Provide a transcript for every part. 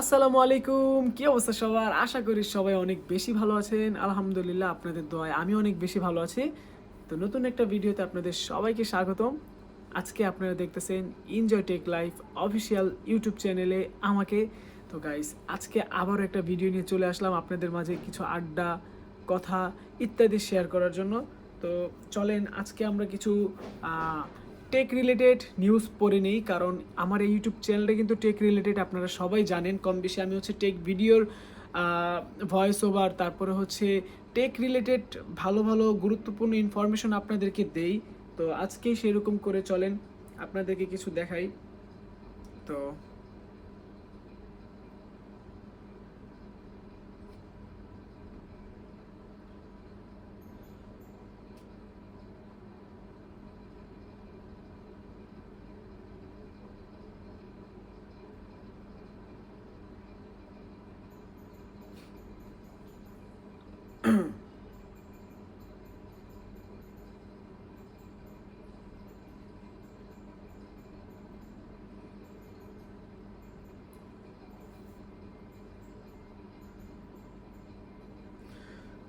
আসসালামু আলাইকুম। কি অবস্থা সবার? আশা করি সবাই অনেক বেশি ভালো আছেন। আলহামদুলিল্লাহ আপনাদের দোয়ায় আমি অনেক বেশি ভালো আছি। তো নতুন একটা ভিডিওতে আপনাদের সবাইকে স্বাগতম। আজকে আপনারা দেখতেছেন enjoy tech life official YouTube চ্যানেলে আমাকে। তো গাইস আজকে আবারও একটা ভিডিও নিয়ে চলে আসলাম আপনাদের মাঝে কিছু আড্ডা, কথা ইত্যাদি শেয়ার করার জন্য। তো চলেন আজকে আমরা কিছু টেক রিলেটেড নিউজ পড়ে নেই, কারণ আমার এই ইউটিউব চ্যানেলটা কিন্তু টেক রিলেটেড আপনারা সবাই জানেন। কম বেশি আমি হচ্ছে টেক ভিডিওর ভয়েস ওভার তারপরে হচ্ছে টেক রিলেটেড ভালো ভালো গুরুত্বপূর্ণ ইনফরমেশন আপনাদেরকে দেই। তো আজকেই সেরকম করে চলেন, আপনাদেরকে কিছু দেখাই। তো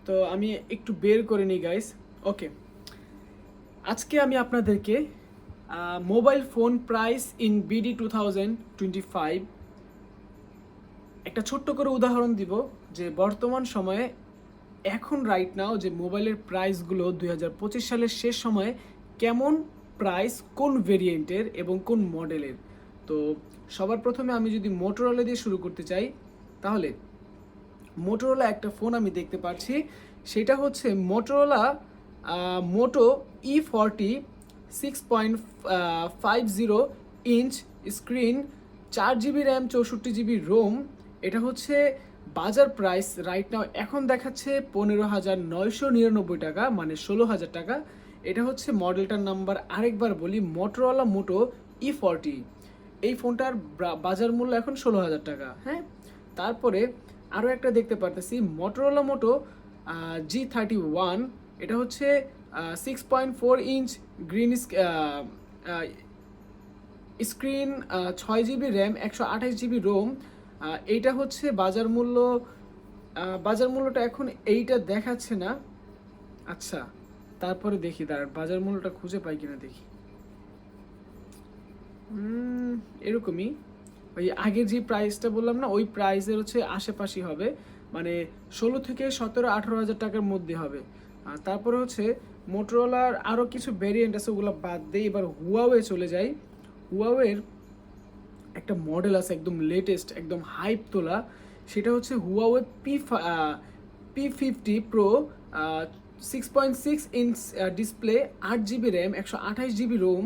তো আমি একটু বের করে নিই গাইস ওকে আজকে আমি আপনাদেরকে mobile phone price in BD two thousand twenty five একটা ছোট্ট করে উদাহরণ দিব যে বর্তমান সময়ে, এখন রাইট নাও যে মোবাইলের প্রাইসগুলো দুই হাজার পঁচিশ সালের শেষ সময়ে কেমন প্রাইস কোন ভেরিয়েন্টের এবং কোন মডেলের তো সবার প্রথমে আমি যদি মোটরোলা দিয়ে শুরু করতে চাই, তাহলে মোটোরোলা একটা ফোন আমি দেখতে পাচ্ছি। সেটা হচ্ছে Motorola Moto E forty six point five zero inch screen চার জিবি র্যাম চৌষট্টি জিবি রোম এটা হচ্ছে বাজার প্রাইস রাইট নাও এখন দেখাচ্ছে পনেরো হাজার নয়শো নিরানব্বই টাকা মানে ষোলো হাজার টাকা। এটা হচ্ছে মডেলটার নাম্বার আরেকবার বলি মোটরোলা মোটো ই ফর্টি এই ফোনটার বাজার মূল্য এখন ষোলো হাজার টাকা হ্যাঁ? তারপরে আরও একটা দেখতে পারতেছি। Motorola Moto G thirty one এটা হচ্ছে six point four inch green screen ছয় জিবি র্যাম একশো আঠাশ জিবি রোম এইটা হচ্ছে বাজার মূল্য বাজার মূল্যটা এখন এইটা দেখাচ্ছে না। আচ্ছা তারপরে দেখি, দাঁড়ান, বাজার মূল্যটা খুঁজে পাই কিনা দেখি। এরকমই। ওই আগে যে প্রাইসটা বললাম না, ওই প্রাইসের হচ্ছে আশেপাশে হবে। মানে ষোলো থেকে সতেরো, আঠারো হাজার টাকার মধ্যে হবে। আর তারপরে হচ্ছে মোটরোলার আরও কিছু ভেরিয়েন্ট আছে, ওগুলো বাদ দিয়ে এবার হুয়াওয়ে চলে যাই। হুয়াওয়ের একটা মডেল আছে একদম লেটেস্ট একদম হাইপ তোলা। সেটা হচ্ছে Huawei P P fifty pro six point six inch display আট জিবি র্যাম একশো আঠাশ জিবি রোম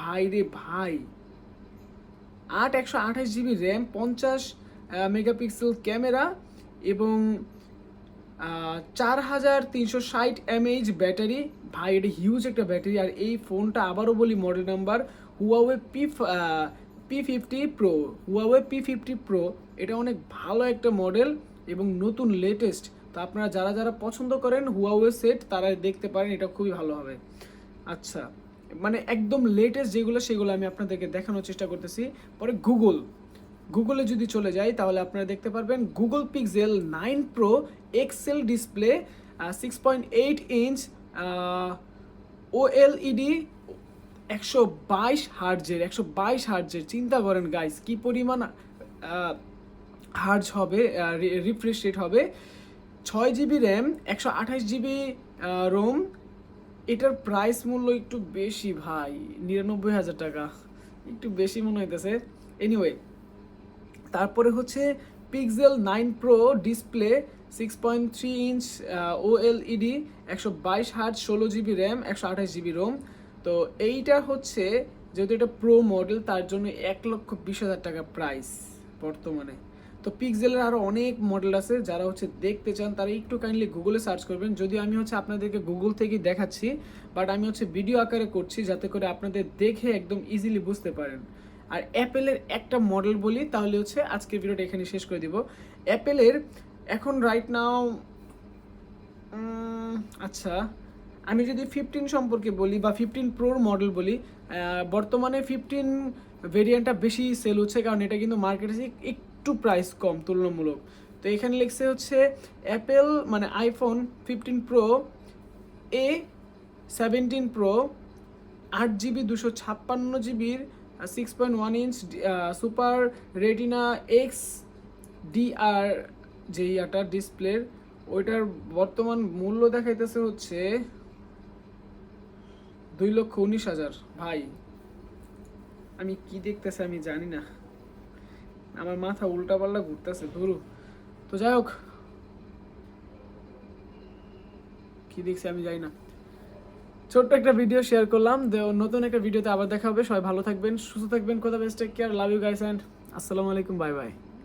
ভাই রে ভাই আট একশো আঠাশ জিবি র্যাম, পঞ্চাশ মেগাপিক্সেল ক্যামেরা এবং চার হাজার তিনশো ষাট এমএইচ ব্যাটারি। ভাই, এটা হিউজ একটা ব্যাটারি। আর এই ফোনটা আবারও বলি model number Huawei P P fifty pro Huawei P fifty pro এটা অনেক ভালো একটা মডেল এবং নতুন লেটেস্ট তো আপনারা যারা যারা পছন্দ করেন হুয়াওয়ে সেট তারা দেখতে পারেন, এটা খুবই ভালো হবে। আচ্ছা। মানে একদম লেটেস্ট যেগুলো, সেগুলো আমি আপনাদেরকে দেখানোর চেষ্টা করতেছি। পরে গুগল গুগলে যদি চলে যাই, তাহলে আপনারা দেখতে পারবেন Google Pixel nine pro XL display six point eight inch OLED একশো বাইশ হার্জের, একশো বাইশ হার্জের। চিন্তা করেন গাইস কি পরিমাণ হার্জ হবে রিফ্রেশ রেট হবে। ছয় জিবি র্যাম, একশো আঠাশ জিবি রোম এটার প্রাইস মূল্য একটু বেশি ভাই, নিরানব্বই হাজার টাকা। একটু বেশি মনে হইতেছে। এনিওয়ে তারপরে হচ্ছে Pixel nine pro display six point three inch OLED একশো বাইশ হার্ট ষোলো জিবি র্যাম একশো আঠাশ জিবি রোম তো এইটা হচ্ছে, যেহেতু এটা প্রো মডেল তার জন্য এক লক্ষ বিশ হাজার টাকা প্রাইস বর্তমানে। তো পিক্সেলের আরও অনেক মডেল আছে, যারা হচ্ছে দেখতে চান, তারা একটু কাইন্ডলি গুগলে সার্চ করবেন। যদি আমি হচ্ছে আপনাদেরকে গুগল থেকেই দেখাচ্ছি বাট আমি হচ্ছে ভিডিও আকারে করছি, যাতে করে আপনাদের দেখে একদম ইজিলি বুঝতে পারেন। আর অ্যাপেলের একটা মডেল বলি, তাহলে হচ্ছে আজকের ভিডিওটা এখানে শেষ করে দিব। অ্যাপেলের এখন রাইট নাও আচ্ছা আমি যদি ফিফটিন সম্পর্কে বলি বা ফিফটিন প্রোর মডেল বলি বর্তমানে ফিফটিন ভেরিয়েন্টটা বেশি সেল হচ্ছে, কারণ এটা কিন্তু মার্কেটে একটু প্রাইস কম, তুলনামূলক। তো এখানে লিখছে হচ্ছে অ্যাপেল মানে iPhone fifteen pro A seventeen pro আট জিবি দুশো ছাপ্পান্ন জিবির six point one inch super retina X DR যে ইয়াটার ডিসপ্লের ওইটার বর্তমান মূল্য দেখাইতেছে হচ্ছে দুই লক্ষ উনিশ হাজার। ভাই, আমি কি দেখতেছি আমি জানি না। আমার মাথা উল্টা পাল্টা ঘুরতেছে, ধরু। তো যাই হোক। কি দেখছি আমি যাই না। ছোট্ট একটা ভিডিও শেয়ার করলাম। নতুন একটা ভিডিওতে আবার দেখা হবে। সবাই ভালো থাকবেন, সুস্থ থাকবেন। কোথা best take care love you guys and আসসালামু আলাইকুম বাই বাই